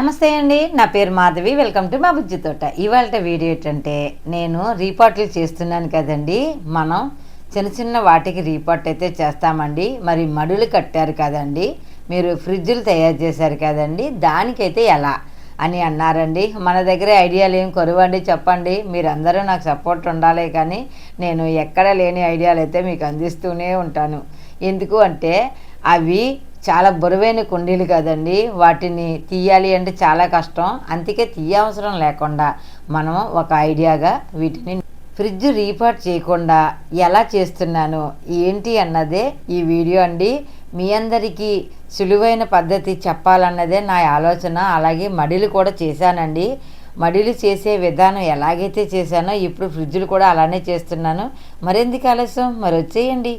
నమస్తే అండి. నా పేరు మాధవి. వెల్కమ్ టు మా బుజ్జి తోట. ఇవాళ వీడియో ఏంటంటే నేను రీపాట్లు చేస్తున్నాను కదండి. మనం చిన్న చిన్న వాటికి రీపాట్ అయితే చేస్తామండి. మరి మడులు కట్టారు కదండి. మీరు ఫ్రిడ్జ్లు తయారు చేశారు కదండి. దానికైతే ఎలా అని అన్నారండి. మన దగ్గర ఐడియాలు ఏం కొరవండి చెప్పండి. మీరందరూ నాకు సపోర్ట్ ఉండాలి కానీ నేను ఎక్కడ లేని ఐడియాలు అయితే మీకు అందిస్తూనే ఉంటాను. ఎందుకు అంటే అవి చాలా బరువైన కుండీలు కదండి. వాటిని తీయాలి అంటే చాలా కష్టం. అందుకే తీయవసరం లేకుండా మనం ఒక ఐడియాగా వీటిని ఫ్రిడ్జ్ రీపాట్ చేయకుండా ఎలా చేస్తున్నాను ఏంటి అన్నదే ఈ వీడియో అండి. మీ అందరికీ సులువైన పద్ధతి చెప్పాలన్నదే నా ఆలోచన. అలాగే మడిలు కూడా చేశానండి. మడిలు చేసే విధానం ఎలాగైతే చేశానో ఇప్పుడు ఫ్రిడ్జ్లు కూడా అలానే చేస్తున్నాను. మరెందుకు ఆలస్యం? మరి వచ్చేయండి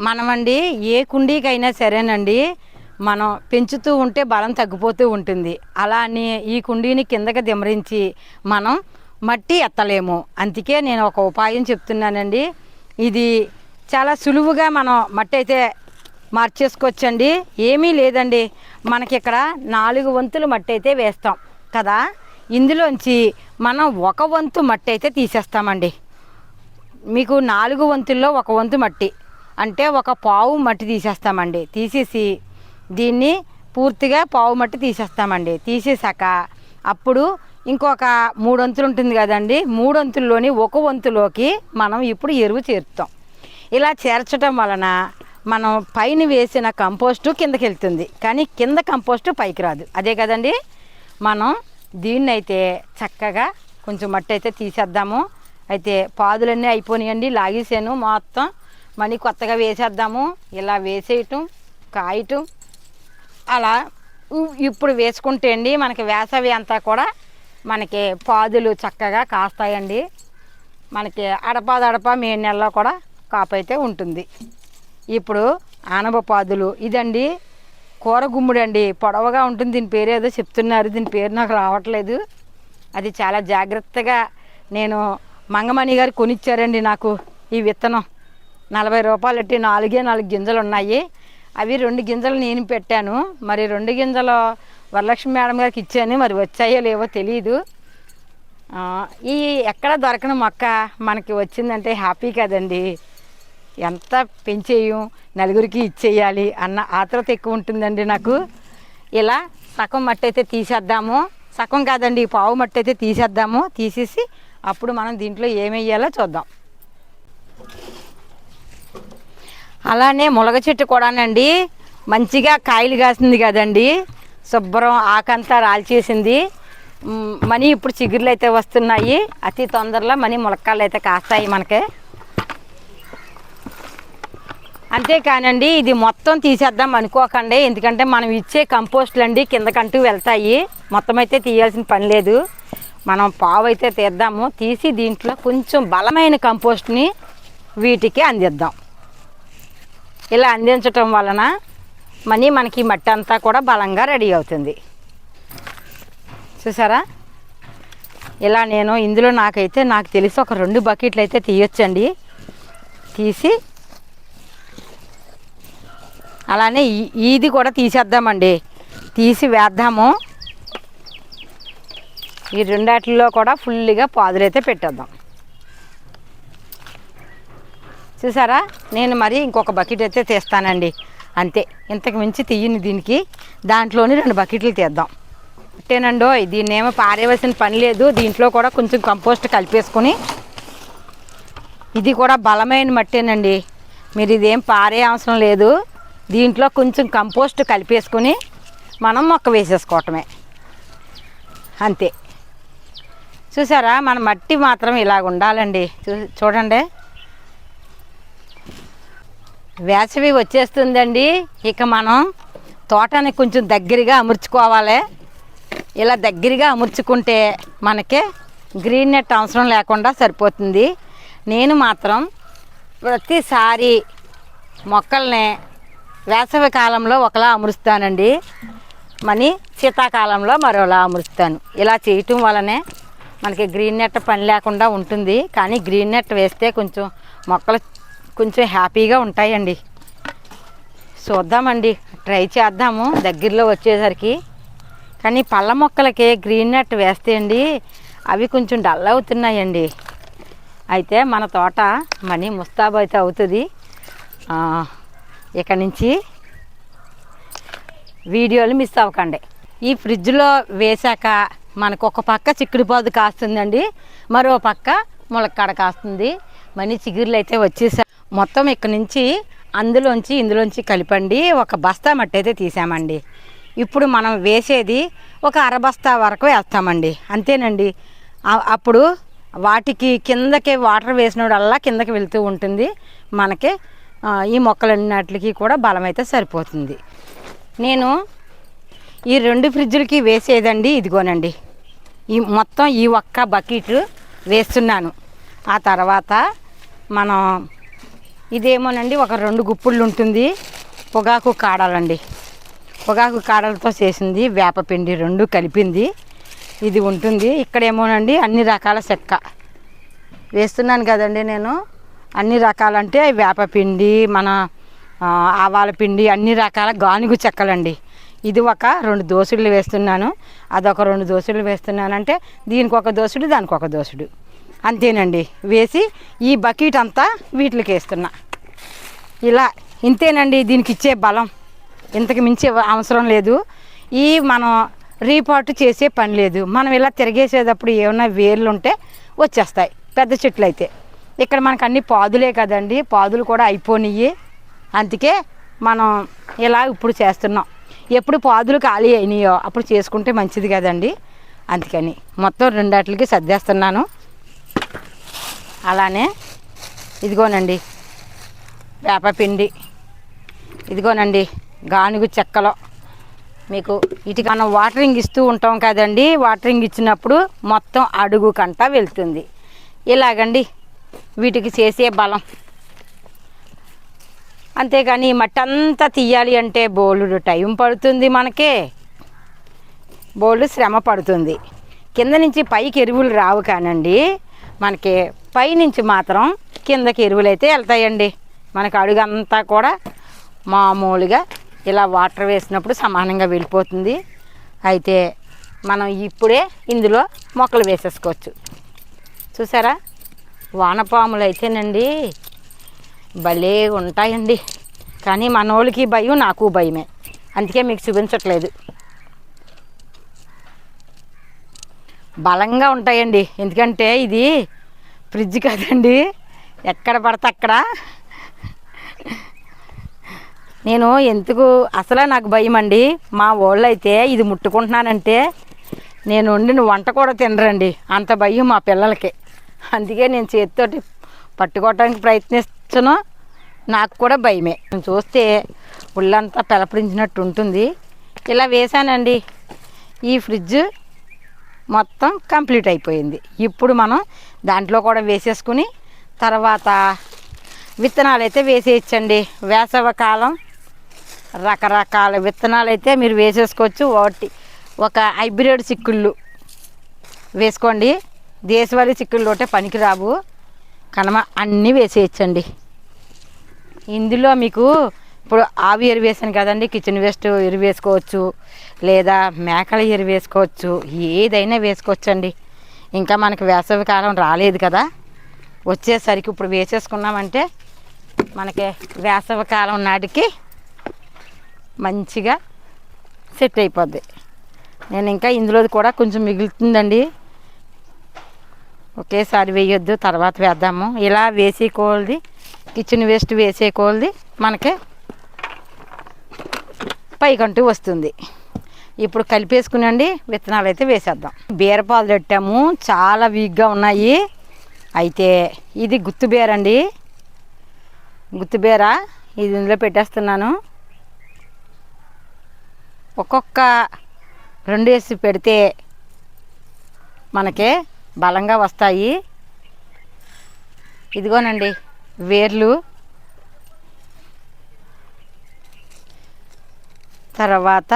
మనమండి ఏ కుండీకైనా సరేనండి మనం పెంచుతూ ఉంటే బలం తగ్గిపోతూ ఉంటుంది. అలా అని ఈ కుండీని కిందకి దిమరించి మనం మట్టి ఎత్తలేము. అందుకే నేను ఒక ఉపాయం చెప్తున్నానండి. ఇది చాలా సులువుగా మనం మట్టి అయితే మార్చేసుకోవచ్చండి. ఏమీ లేదండి. మనకి ఇక్కడ నాలుగు వంతులు మట్టి అయితే వేస్తాం కదా. ఇందులోంచి మనం ఒక వంతు మట్టి అయితే తీసేస్తామండి. మీకు నాలుగు వంతుల్లో ఒక వంతు మట్టి. అంటే ఒక పావు మట్టి తీసేస్తామండి. తీసేసి దీన్ని పూర్తిగా పావు మట్టి తీసేస్తామండి. తీసేసాక అప్పుడు ఇంకొక మూడు వంతులు ఉంటుంది కదండి. మూడు వంతుల్లోని ఒక వంతులోకి మనం ఇప్పుడు ఎరువు చేరుతాం. ఇలా చేర్చడం వలన మనం పైన వేసిన కంపోస్టు కిందకి వెళ్తుంది. కానీ కింద కంపోస్టు పైకి రాదు. అదే కదండి. మనం దీన్నైతే చక్కగా కొంచెం మట్టి అయితే తీసేద్దాము. అయితే పాదులన్నీ అయిపోయినాయండి లాగేసాను. మొత్తం మనీ కొత్తగా వేసేద్దాము. ఇలా వేసేయటం కాయటం. అలా ఇప్పుడు వేసుకుంటే అండి మనకి వేసవి అంతా కూడా మనకి పాదులు చక్కగా కాస్తాయండి. మనకి అడపాదడప మే నెలలో కూడా కాపైతే ఉంటుంది. ఇప్పుడు ఆనబ పాదులు ఇదండి. కూర గుమ్ముడు అండి. పొడవుగా ఉంటుంది. దీని పేరు ఏదో చెప్తున్నారు. దీని పేరు నాకు రావట్లేదు. అది చాలా జాగ్రత్తగా నేను మంగమణి గారు కొనిచ్చారండి నాకు ఈ విత్తనం. నలభై రూపాయలు పెట్టి నాలుగే నాలుగు గింజలు ఉన్నాయి. అవి రెండు గింజలు నేను పెట్టాను. మరి రెండు గింజలు వరలక్ష్మి మేడం గారికి ఇచ్చాను. మరి వచ్చాయో లేవో తెలియదు ఈ ఎక్కడ దొరకని మొక్క మనకి వచ్చిందంటే హ్యాపీ కదండి. ఎంత పెంచేయం నలుగురికి ఇచ్చేయాలి అన్న ఆత్రత ఎక్కువ ఉంటుందండి నాకు. ఇలా సగం మట్టి అయితే తీసేద్దాము. సగం కాదండి పావు మట్టి అయితే తీసేద్దాము. తీసేసి అప్పుడు మనం దీంట్లో ఏమేయాలో చూద్దాం. అలానే ములగ చెట్టు కూడానండి. మంచిగా కాయలు కాసింది కదండి. శుభ్రం ఆకంతా రాల్చేసింది. మనీ ఇప్పుడు చిగుర్లు అయితే వస్తున్నాయి. అతి తొందరలో మనీ ములక్కాలు అయితే కాస్తాయి మనకి. అంతేకానండి ఇది మొత్తం తీసేద్దాం అనుకోకండి. ఎందుకంటే మనం ఇచ్చే కంపోస్ట్లు అండి కిందకంటూ వెళ్తాయి. మొత్తం అయితే తీయాల్సిన పని లేదు. మనం పావు అయితే తీద్దాము. తీసి దీంట్లో కొంచెం బలమైన కంపోస్ట్ని వీటికి అందిద్దాం. ఇలా అందించటం వలన మనీ మనకి మట్టి అంతా కూడా బలంగా రెడీ అవుతుంది. చూసారా? ఇలా నేను ఇందులో నాకైతే నాకు తెలిసి ఒక రెండు బకెట్లు అయితే తీయొచ్చండి. తీసి అలానే ఇది కూడా తీసేద్దామండి. తీసి వేద్దాము. ఈ రెండాటిల్లో కూడా ఫుల్గా పాదులైతే పెట్టేద్దాం. చూసారా? నేను మరి ఇంకొక బకెట్ అయితే తీస్తానండి. అంతే. ఇంతకు మించి తీయని దీనికి. దాంట్లోని రెండు బకెట్లు తీద్దాం. అంతేనండో దీన్ని ఏమో పారేవలసిన పని లేదు. దీంట్లో కూడా కొంచెం కంపోస్ట్ కలిపేసుకొని. ఇది కూడా బలమైన మట్టేనండి. మీరు ఇదేం పారే అవసరం లేదు. దీంట్లో కొంచెం కంపోస్ట్ కలిపేసుకొని మనం మొక్క వేసేసుకోవటమే. అంతే. చూసారా? మన మట్టి మాత్రం ఇలాగ ఉండాలండి చూ చూడండి. వేసవి వచ్చేస్తుందండి. ఇక మనం తోటని కొంచెం దగ్గరగా అమర్చుకోవాలి. ఇలా దగ్గరగా అమర్చుకుంటే మనకి గ్రీన్ నెట్ అవసరం లేకుండా సరిపోతుంది. నేను మాత్రం ప్రతిసారి మొక్కల్ని వేసవి కాలంలో ఒకలా అమరుస్తానండి. మని శీతాకాలంలో మరోలా అమరుస్తాను. ఇలా చేయటం వలనే మనకి గ్రీన్ నెట్ పని లేకుండా ఉంటుంది. కానీ గ్రీన్ నెట్ వేస్తే కొంచెం మొక్కలు కొంచెం హ్యాపీగా ఉంటాయండి. చూద్దామండి. ట్రై చేద్దాము. దగ్గరలో వచ్చేసరికి. కానీ పళ్ళ మొక్కలకి గ్రీన్ నెట్ వేస్తే అండి అవి కొంచెం డల్ అవుతున్నాయండి. అయితే మన తోట మనీ ముస్తాబు అయితే అవుతుంది. ఇక నుంచి వీడియోలు మిస్ అవ్వకండి. ఈ ఫ్రిడ్జ్లో వేశాక మనకు ఒక పక్క చిక్కుడు పాదు కాస్తుందండి. మరో పక్క ములక్కాడ కాస్తుంది. మనీ చిగురులు అయితే వచ్చేసా మొత్తం ఇక్కడ నుంచి అందులోంచి ఇందులోంచి కలిపండి. ఒక బస్తా మట్టి అయితే తీసామండి. ఇప్పుడు మనం వేసేది ఒక అరబస్తా వరకు వేస్తామండి. అంతేనండి. అప్పుడు వాటికి కిందకి వాటర్ వేసినప్పుడల్లా కిందకి వెళ్తూ ఉంటుంది. మనకి ఈ మొక్కలన్నిటికి కూడా బలం అయితే సరిపోతుంది. నేను ఈ రెండు ఫ్రిడ్జులకి వేసేదండి ఇదిగోనండి. ఈ మొత్తం ఈ ఒక్క బకెట్ వేస్తున్నాను. ఆ తర్వాత మనం ఇదేమోనండి ఒక రెండు గుప్పుళ్ళు ఉంటుంది పొగాకు కాడలండి. పొగాకు కాడలతో చేసింది వేపపిండి రెండు కలిపింది. ఇది ఉంటుంది. ఇక్కడేమోనండి అన్ని రకాల చెక్క. వేస్తున్నాను కదండి నేను. అన్ని రకాలంటే వేపపిండి మన ఆవాల పిండి అన్ని రకాల గానుగు చెక్కలండి. ఇది ఒక రెండు దోసులు వేస్తున్నాను. అదొక రెండు దోసులు వేస్తున్నానంటే దీనికి ఒక దోసుడు దానికి ఒక దోసుడు అంతేనండి. వేసి ఈ బకెట్ అంతా వీటికి వేస్తున్నా ఇలా ఇంతేనండి దీనికి ఇచ్చే బలం. ఇంతకు మించి అవసరం లేదు. ఈ మనం రీపాటు చేసే పని లేదు. మనం ఇలా తిరిగేసేటప్పుడు ఏమైనా వేర్లు ఉంటే వచ్చేస్తాయి. పెద్ద చెట్లు అయితే ఇక్కడ మనకు అన్ని పాదులే కదండి. పాదులు కూడా అయిపోయినాయి అందుకే మనం ఇలా ఇప్పుడు చేస్తున్నాం. ఎప్పుడు పాదులు ఖాళీ అయినాయో అప్పుడు చేసుకుంటే మంచిది కదండి. అందుకని మొత్తం రెండాటికి సర్దేస్తున్నాను. అలానే ఇదిగోనండి వేపపిండి ఇదిగోనండి గానుగు చెక్కలో. మీకు ఇటు మనం వాటరింగ్ ఇస్తూ ఉంటాం కదండి వాటరింగ్ ఇచ్చినప్పుడు మొత్తం అడుగు కంట వెళ్తుంది. ఇలాగండి వీటికి చేసే బలం. అంతేగాని మట్టి అంతా తీయాలి అంటే బోలుడు టైం పడుతుంది మనకే. బోల్డ్ శ్రమ పడుతుంది. కింద నుంచి పైకి ఎరువులు రావు కానండి మనకి పైనుంచి మాత్రం కిందకి ఎరువులు అయితే వెళ్తాయండి. మనకు అడుగంతా కూడా మామూలుగా ఇలా వాటర్ వేసినప్పుడు సమానంగా వెళ్ళిపోతుంది. అయితే మనం ఇప్పుడే ఇందులో మొక్కలు వేసేసుకోవచ్చు. చూసారా? వానపాములు అయితేనండి భలే ఉంటాయండి. కానీ మనోళ్ళకి భయం నాకు భయమే. అందుకే మీకు చూపించట్లేదు. బలంగా ఉంటాయండి. ఎందుకంటే ఇది ఫ్రిడ్జ్ కాదండి. ఎక్కడ పడితే అక్కడ. నేను ఎందుకు అసలే నాకు భయం అండి. మా వాళ్ళు అయితే ఇది ముట్టుకుంటున్నానంటే నేను వండిన వంట కూడా తినరండి. అంత భయం మా పిల్లలకి. అందుకే నేను చేతితోటి పట్టుకోవడానికి ప్రయత్నిస్తున్నా. నాకు కూడా భయమే. నేను చూస్తే ఒళ్ళంతా పెలపడించినట్టు ఉంటుంది. ఇలా వేసానండి ఈ ఫ్రిడ్జ్ మొత్తం కంప్లీట్ అయిపోయింది. ఇప్పుడు మనం దాంట్లో కూడా వేసేసుకుని తర్వాత విత్తనాలు అయితే వేసేయచ్చండి. వేసవకాలం రకరకాల విత్తనాలు అయితే మీరు వేసేసుకోవచ్చు. ఒకటి ఒక హైబ్రిడ్ చిక్కుళ్ళు వేసుకోండి. దేశవాళీ చిక్కుళ్ళు ఒకటే పనికిరావు. కనుమ అన్నీ వేసేయచ్చండి. ఇందులో మీకు ఇప్పుడు ఆవి ఎరువేసాను కదండి కిచెన్ వేస్ట్ ఎరువేసుకోవచ్చు లేదా మేకల ఎరువు వేసుకోవచ్చు ఏదైనా వేసుకోవచ్చండి. ఇంకా మనకి వేసవి కాలం రాలేదు కదా వచ్చేసరికి ఇప్పుడు వేసేసుకున్నామంటే మనకి వేసవి కాలం నాటికి మంచిగా సెట్ అయిపోద్ది. నేను ఇంకా ఇందులోది కూడా కొంచెం మిగులుతుందండి. ఒకేసారి వేయొద్దు తర్వాత వేద్దాము. ఇలా వేసేకోల్ది కిచెన్ వేస్ట్ వేసేకోల్ది మనకి పైకంటూ వస్తుంది. ఇప్పుడు కలిపేసుకునండి విత్తనాలు అయితే వేసేద్దాం. బీరపాలు పెట్టాము చాలా వీక్గా ఉన్నాయి. అయితే ఇది గుత్తు బీర అండి గుత్తు ఇది ఇందులో పెట్టేస్తున్నాను. ఒక్కొక్క రెండు వేసి పెడితే మనకి బలంగా వస్తాయి. ఇదిగోనండి వేర్లు. తర్వాత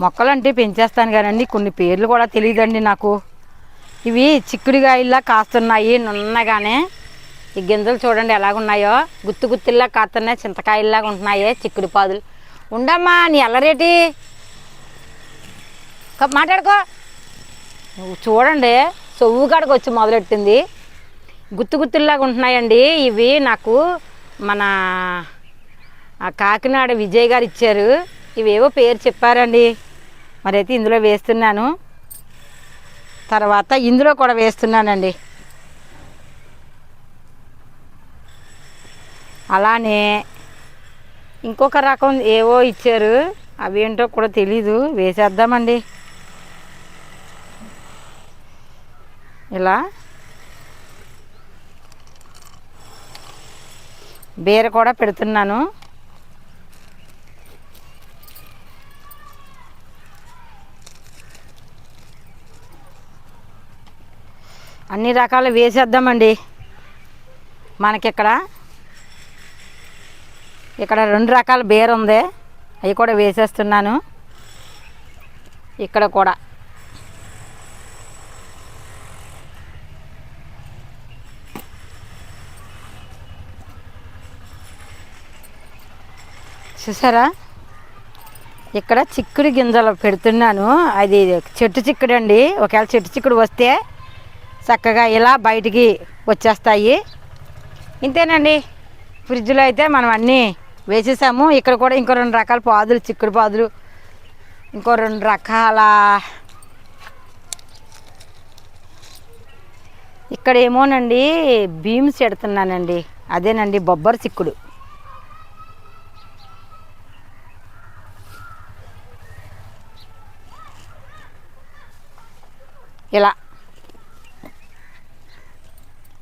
మొక్కలంటే పెంచేస్తాను కానండి. కొన్ని పేర్లు కూడా తెలియదండి నాకు. ఇవి చిక్కుడుగాయల్లా కాస్తున్నాయి నున్నగానే. ఈ గింజలు చూడండి ఎలాగున్నాయో. గుత్తు గుత్తుల్లా కాస్తున్నాయి చింతకాయల్లాగా ఉంటున్నాయి చిక్కుడు పాదులు. ఉండమ్మా నీ ఎల్లరేటి మాట్లాడుకో. నువ్వు చూడండి సొవ్వు కాడకు వచ్చి మొదలెట్టింది. గుత్తు గుత్తుల్లాగా ఉంటున్నాయండి. ఇవి నాకు మన కాకినాడ విజయ్ గారు ఇచ్చారు. ఇవేవో పేరు చెప్పారండి. మరైతే ఇందులో వేస్తున్నాను. తర్వాత ఇందులో కూడా వేస్తున్నానండి. అలానే ఇంకొక రకం ఏవో ఇచ్చారు. అవేంటో కూడా తెలీదు. వేసేద్దామండి. ఇలా బీర కూడా పెడుతున్నాను. అన్ని రకాలు వేసేద్దామండి. మనకిక్కడ ఇక్కడ రెండు రకాల బీర ఉంది. అవి కూడా వేసేస్తున్నాను. ఇక్కడ కూడా. చూసారా? ఇక్కడ చిక్కుడు గింజలు పెడుతున్నాను. అది చెట్టు చిక్కుడు అండి ఒకవేళ చెట్టు చిక్కుడు వస్తే చక్కగా ఇలా బయటికి వచ్చేస్తాయి. ఇంతేనండి. ఫ్రిడ్జ్లో అయితే మనం అన్నీ వేసేసాము. ఇక్కడ కూడా ఇంకో రెండు రకాల పాదులు చిక్కుడు పాదులు ఇంకో రెండు రకాల ఇక్కడ ఏమోనండి బీమ్స్ ఎడుతున్నానండి అదేనండి బొబ్బరి చిక్కుడు. ఇలా.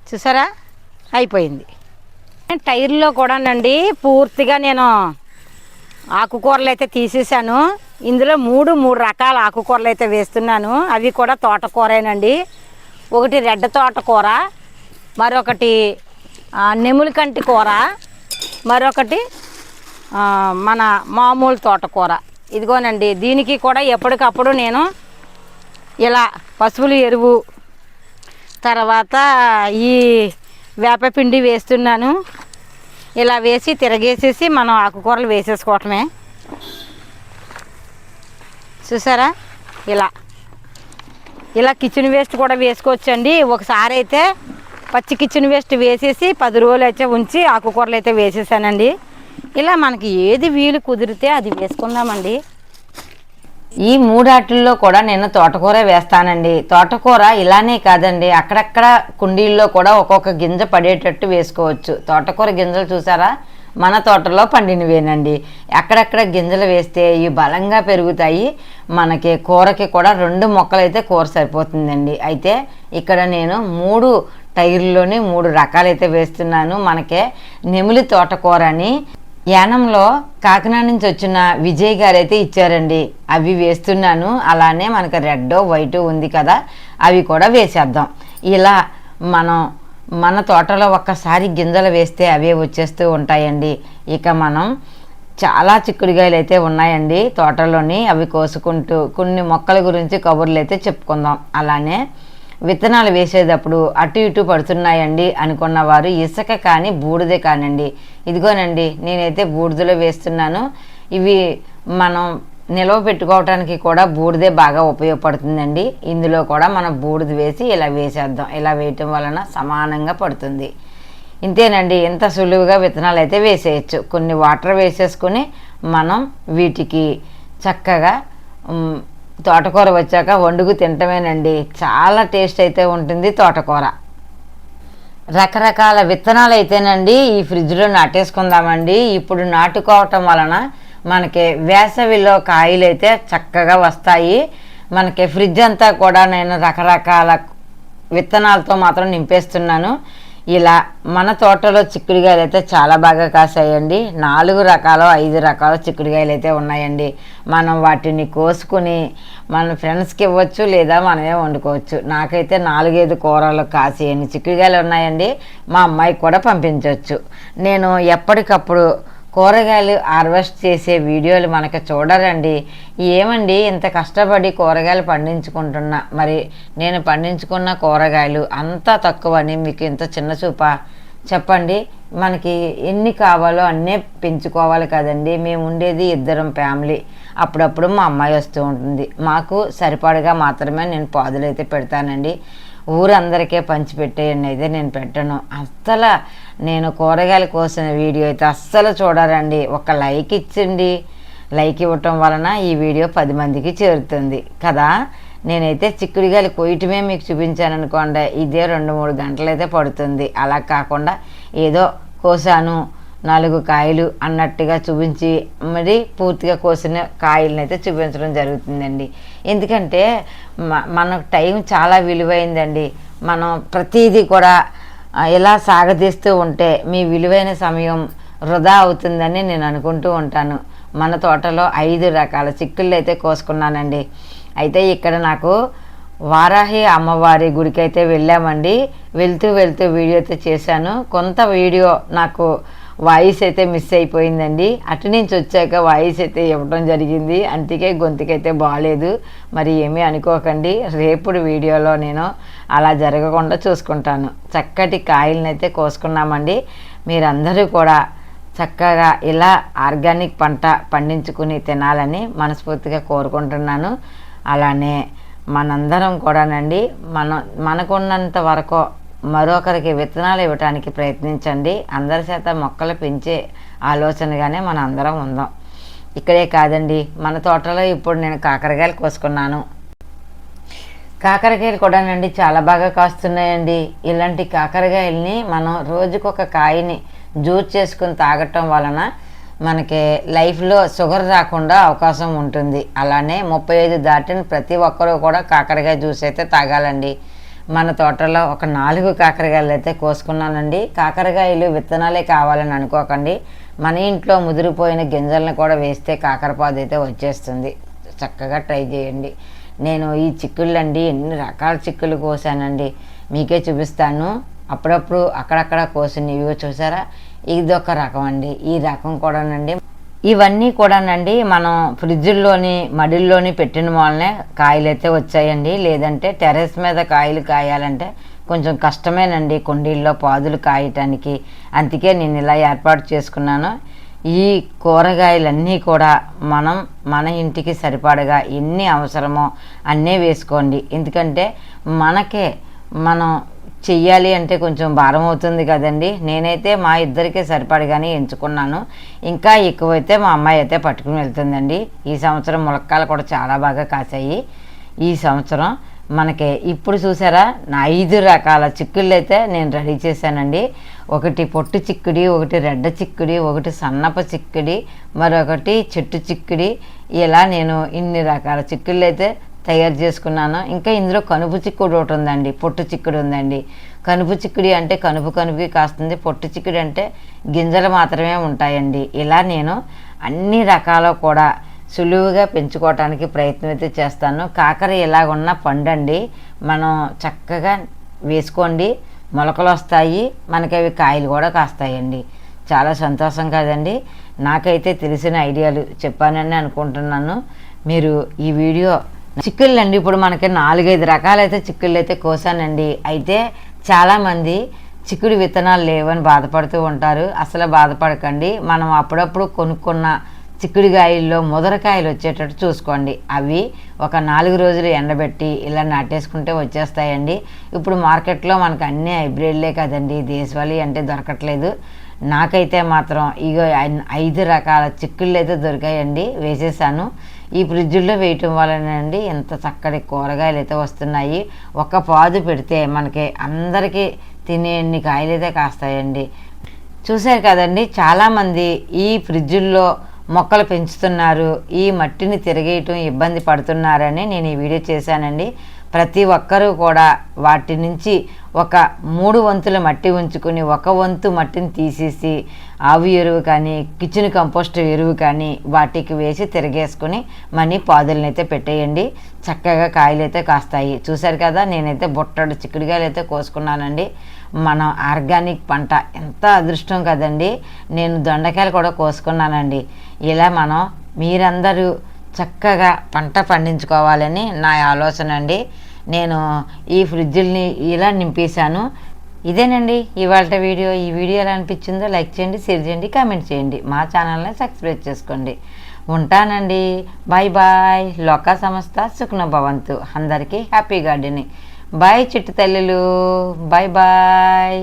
చూసారా? అయిపోయింది. టైర్లో కూడానండి పూర్తిగా నేను ఆకుకూరలు అయితే తీసేసాను ఇందులో మూడు మూడు రకాల ఆకుకూరలు అయితే వేస్తున్నాను. అవి కూడా తోటకూరేనండి. ఒకటి రెడ్ తోటకూర మరొకటి ఆ, నెములి కంటి కూర మరొకటి మన మామూలు తోటకూర. ఇదిగోనండి దీనికి కూడా ఎప్పటికప్పుడు నేను ఇలా పశువుల ఎరువు తర్వాత ఈ వేపపిండి వేస్తున్నాను. ఇలా వేసి తిరగేసేసి మనం ఆకుకూరలు వేసేసుకోవటమే. చూసారా? ఇలా. ఇలా కిచెన్ వేస్ట్ కూడా వేసుకోవచ్చండి. ఒకసారి అయితే పచ్చి కిచెన్ వేస్ట్ వేసేసి పది రోజులు అయితే ఉంచి ఆకుకూరలు అయితే వేసేసానండి. ఇలా మనకి ఏది వీలు కుదిరితే అది వేసుకుందామండి. ఈ మూడాటిల్లో కూడా నేను తోటకూర వేస్తానండి. తోటకూర ఇలానే కాదండి. అక్కడక్కడ కుండీల్లో కూడా ఒక్కొక్క గింజ పడేటట్టు వేసుకోవచ్చు. తోటకూర గింజలు చూసారా? మన తోటలో పండినవేనండి. అక్కడక్కడ గింజలు వేస్తే ఇవి బలంగా పెరుగుతాయి. మనకి కూరకి కూడా రెండు మొక్కలు అయితే కూర సరిపోతుందండి. అయితే ఇక్కడ నేను మూడు టైర్లోని మూడు రకాలైతే వేస్తున్నాను. మనకే నెమిలి తోటకూర అని యానంలో కాకినాడ నుంచి వచ్చిన విజయ్ గారు అయితే ఇచ్చారండి. అవి వేస్తున్నాను. అలానే మనకు రెడ్ వైట్ ఉంది కదా అవి కూడా వేసేద్దాం. ఇలా మనం మన తోటలో ఒక్కసారి గింజలు వేస్తే అవే వచ్చేస్తూ ఉంటాయండి. ఇక మనం చాలా చిక్కుడుగాయలు అయితే ఉన్నాయండి తోటలోని. అవి కోసుకుంటూ కొన్ని మొక్కల గురించి కబుర్లు అయితే చెప్పుకుందాం. అలానే విత్తనాలు వేసేటప్పుడు అటు ఇటు పడుతున్నాయండి అనుకున్న వారు ఇసుక కానీ బూడిదే కానండి ఇదిగోనండి నేనైతే బూడిదలో వేస్తున్నాను. ఇవి మనం నిల్వ పెట్టుకోవడానికి కూడా బూడిదే బాగా ఉపయోగపడుతుందండి. ఇందులో కూడా మనం బూడిద వేసి ఇలా వేసేద్దాం. ఇలా వేయటం వలన సమానంగా పడుతుంది. ఇంతేనండి ఇంత సులువుగా విత్తనాలు అయితే వేసేయచ్చు. కొన్ని వాటర్ వేసేసుకుని మనం వీటికి చక్కగా తోటకూర వచ్చాక వండుకు తింటమేనండి. చాలా టేస్ట్ అయితే ఉంటుంది తోటకూర. రకరకాల విత్తనాలు అయితేనండి ఈ ఫ్రిడ్జ్లో నాటేసుకుందామండి. ఇప్పుడు నాటుకోవటం వలన మనకి వేసవిలో కాయలు అయితే చక్కగా వస్తాయి. మనకి ఫ్రిడ్జ్ అంతా కూడా నేను రకరకాల విత్తనాలతో మాత్రం నింపేస్తున్నాను. ఇలా మన తోటలో చిక్కుడుగాయలు అయితే చాలా బాగా కాసాయండి. నాలుగు రకాలు ఐదు రకాల చిక్కుడుగాయలు అయితే ఉన్నాయండి. మనం వాటిని కోసుకుని మన ఫ్రెండ్స్కి ఇవ్వచ్చు లేదా మనమే వండుకోవచ్చు. నాకైతే నాలుగైదు కూరలు కాసేయని చిక్కుడుగాయలు ఉన్నాయండి. మా అమ్మాయికి కూడా పంపించవచ్చు నేను ఎప్పటికప్పుడు కూరగాయలు హార్వెస్ట్ చేసే వీడియోలు మనకి చూడరండి. ఏమండి ఇంత కష్టపడి కూరగాయలు పండించుకుంటున్నా? మరి నేను పండించుకున్న కూరగాయలు అంతా తక్కువని మీకు ఇంత చిన్న చూప? చెప్పండి. మనకి ఎన్ని కావాలో అన్నీ పెంచుకోవాలి కదండి. మేము ఉండేది ఇద్దరం ఫ్యామిలీ. అప్పుడప్పుడు మా అమ్మాయి వస్తూ ఉంటుంది. మాకు సరిపడగా మాత్రమే నేను పాదులు అయితే పెడతానండి. ఊరందరికీ పంచిపెట్టేయండి అయితే నేను పెట్టను. అస్సలు నేను కూరగాయలు కోసిన వీడియో అయితే అస్సలు చూడరండి. ఒక లైక్ ఇచ్చండి లైక్ ఇవ్వటం వలన ఈ వీడియో పది మందికి చేరుతుంది. కదా? నేనైతే చిక్కుడుగాయలు కొయ్యటమే మీకు చూపించాను అనుకోండి ఇదే రెండు మూడు గంటలు అయితే పడుతుంది. అలా కాకుండా ఏదో కోసాను నాలుగు కాయలు అన్నట్టుగా చూపించి మరి పూర్తిగా కోసిన కాయలను అయితే చూపించడం జరుగుతుందండి. ఎందుకంటే మనకు టైం చాలా విలువైందండి. మనం ప్రతిదీ కూడా ఇలా సాగదీస్తూ ఉంటే మీ విలువైన సమయం వృధా అవుతుందని నేను అనుకుంటూ ఉంటాను. మన తోటలో ఐదు రకాల చిక్కుళ్ళు అయితే కోసుకున్నానండి. అయితే ఇక్కడ నాకు వారాహి అమ్మవారి గుడికి అయితే వెళ్ళామండి. వెళ్తూ వెళ్తూ వీడియో అయితే చేశాను. కొంత వీడియో నాకు వాయిస్ అయితే మిస్ అయిపోయిందండి. అటు నుంచి వచ్చాక వాయిస్ అయితే ఇవ్వడం జరిగింది. అందుకే గొంతుకైతే బాగాలేదు మరి ఏమీ అనుకోకండి. రేపుడు వీడియోలో నేను అలా జరగకుండా చూసుకుంటాను. చక్కటి కాయలనైతే కోసుకున్నామండి. మీరందరూ కూడా చక్కగా ఇలా ఆర్గానిక్ పంట పండించుకుని తినాలని మనస్ఫూర్తిగా కోరుకుంటున్నాను. అలానే మనందరం కూడానండి. మన మనకున్నంత వరకు మరొకరికి విత్తనాలు ఇవ్వటానికి ప్రయత్నించండి. అందరి చేత మొక్కలు పెంచే ఆలోచనగానే మన అందరం ఉందాం. ఇక్కడే కాదండి మన తోటలో ఇప్పుడు నేను కాకరకాయలు కోసుకున్నాను. కాకరకాయలు కూడానండి చాలా బాగా కాస్తున్నాయండి. ఇలాంటి కాకరకాయల్ని మనం రోజుకొక కాయని జ్యూస్ చేసుకుని తాగటం వలన మనకి లైఫ్లో షుగర్ రాకుండా అవకాశం ఉంటుంది. అలానే ముప్పై ఐదు దాటిన ప్రతి ఒక్కరూ కూడా కాకరకాయ జ్యూస్ అయితే తాగాలండి. మన తోటలో ఒక నాలుగు కాకరకాయలు అయితే కోసుకున్నానండి. కాకరకాయలు విత్తనాలే కావాలని అనుకోకండి. మన ఇంట్లో ముదిరిపోయిన గింజలను కూడా వేస్తే కాకరపాదు అయితే వచ్చేస్తుంది. చక్కగా ట్రై చేయండి. నేను ఈ చిక్కుళ్ళండి ఎన్ని రకాల చిక్కులు కోసానండి. మీకే చూపిస్తాను. అప్పుడప్పుడు అక్కడక్కడ కోసిన ఇవి చూసారా? ఇది ఒక రకం అండి. ఈ రకం కూడానండి. ఇవన్నీ కూడానండి మనం ఫ్రిడ్జ్లోని మడిల్లోని పెట్టిన వాళ్ళనే కాయలు అయితే వచ్చాయండి. లేదంటే టెర్రస్ మీద కాయలు కాయాలంటే కొంచెం కష్టమేనండి కుండీల్లో పాదులు కాయటానికి. అందుకే నేను ఇలా ఏర్పాటు చేసుకున్నాను. ఈ కూరగాయలన్నీ కూడా మనం మన ఇంటికి సరిపడగా ఎన్ని అవసరమో అన్నీ వేసుకోండి. ఎందుకంటే మనకే మనం చెయ్యాలి అంటే కొంచెం భారం అవుతుంది కదండి. నేనైతే మా ఇద్దరికే సరిపడగానే ఎంచుకున్నాను. ఇంకా ఎక్కువైతే మా అమ్మాయి అయితే పట్టుకుని వెళ్తుందండి. ఈ సంవత్సరం ములక్కాలు కూడా చాలా బాగా కాసాయి ఈ సంవత్సరం మనకి ఇప్పుడు చూసారా నా ఐదు రకాల చిక్కుళ్ళు అయితే నేను రెడీ చేశానండి. ఒకటి పొట్టు చిక్కుడి ఒకటి రెడ్డ చిక్కుడి ఒకటి సన్నప చిక్కుడి మరొకటి చెట్టు చిక్కుడి. ఇలా నేను ఇన్ని రకాల చిక్కుళ్ళు అయితే తయారు చేసుకున్నాను. ఇంకా ఇందులో కనుపు చిక్కుడు ఒకటి ఉందండి పొట్టు చిక్కుడు ఉందండి. కనుపు చిక్కుడి అంటే కనుపు కనుపుకి కాస్తుంది పొట్టు చిక్కుడు అంటే గింజలు మాత్రమే ఉంటాయండి. ఇలా నేను అన్ని రకాల కూడా సులువుగా పెంచుకోవటానికి ప్రయత్నం అయితే చేస్తాను. కాకర ఇలాగున్న పండండి మనం చక్కగా వేసుకోండి మొలకలు వస్తాయి మనకి అవి కాయలు కూడా కాస్తాయండి. చాలా సంతోషం కదండి. నాకైతే తెలిసిన ఐడియాలు చెప్పానని అనుకుంటున్నాను. మీరు ఈ వీడియో చిక్కుళ్ళు అండి ఇప్పుడు మనకి నాలుగైదు రకాలైతే చిక్కుళ్ళు అయితే కోసానండి. అయితే చాలామంది చిక్కుడు విత్తనాలు లేవని బాధపడుతూ ఉంటారు. అసలు బాధపడకండి. మనం అప్పుడప్పుడు కొనుక్కున్న చిక్కుడుకాయల్లో ముదరకాయలు వచ్చేటట్టు చూసుకోండి. అవి ఒక నాలుగు రోజులు ఎండబెట్టి ఇలా నాటేసుకుంటే వచ్చేస్తాయండి. ఇప్పుడు మార్కెట్లో మనకు అన్ని హైబ్రిడ్లే కదండి. దేశవాళీ అంటే దొరకట్లేదు. నాకైతే మాత్రం ఇగో ఐదు రకాల చిక్కుళ్ళు అయితే దొరికాయండి. వేసేసాను. ఈ ఫ్రిడ్జ్లో వేయటం వలనండి ఎంత చక్కటి కూరగాయలు అయితే వస్తున్నాయి. ఒక పాదు పెడితే మనకి అందరికీ తినేన్ని కాయలు అయితే కాస్తాయండి. చూశారు కదండి చాలామంది ఈ ఫ్రిడ్జుల్లో మొక్కలు పెంచుతున్నారు. ఈ మట్టిని తిరగేయటం ఇబ్బంది పడుతున్నారని నేను ఈ వీడియో చేశానండి. ప్రతి ఒక్కరూ కూడా వాటి నుంచి ఒక మూడు వంతుల మట్టి ఉంచుకుని ఒక వంతు మట్టిని తీసేసి ఆవు ఎరువు కానీ కిచెన్ కంపోస్ట్ ఎరువు కానీ వాటికి వేసి తిరిగేసుకుని మనీ పాదులనైతే అయితే పెట్టేయండి. చక్కగా కాయలు అయితే కాస్తాయి. చూశారు కదా నేనైతే బుట్టడు చిక్కుడుకాయలు అయితే కోసుకున్నానండి. మనం ఆర్గానిక్ పంట ఎంత అదృష్టం కదండి. నేను దొండకాయలు కూడా కోసుకున్నానండి. ఇలా మనం మీరందరూ చక్కగా పంట పండించుకోవాలని నా ఆలోచన అండి. నేను ఈ ఫ్రిడ్జుల్ని ఇలా నింపేశాను. ఇదేనండి ఇవాళ వీడియో. ఈ వీడియో ఎలా అనిపించిందో లైక్ చేయండి షేర్ చేయండి కామెంట్ చేయండి. మా ఛానల్ని సబ్స్క్రైబ్ చేసుకోండి. ఉంటానండి. Bye bye. లోకా సంస్థ సుఖ్న భవంతు అందరికీ హ్యాపీ గార్డెనింగ్. బాయ్ చిట్టు తల్లులు. Bye bye.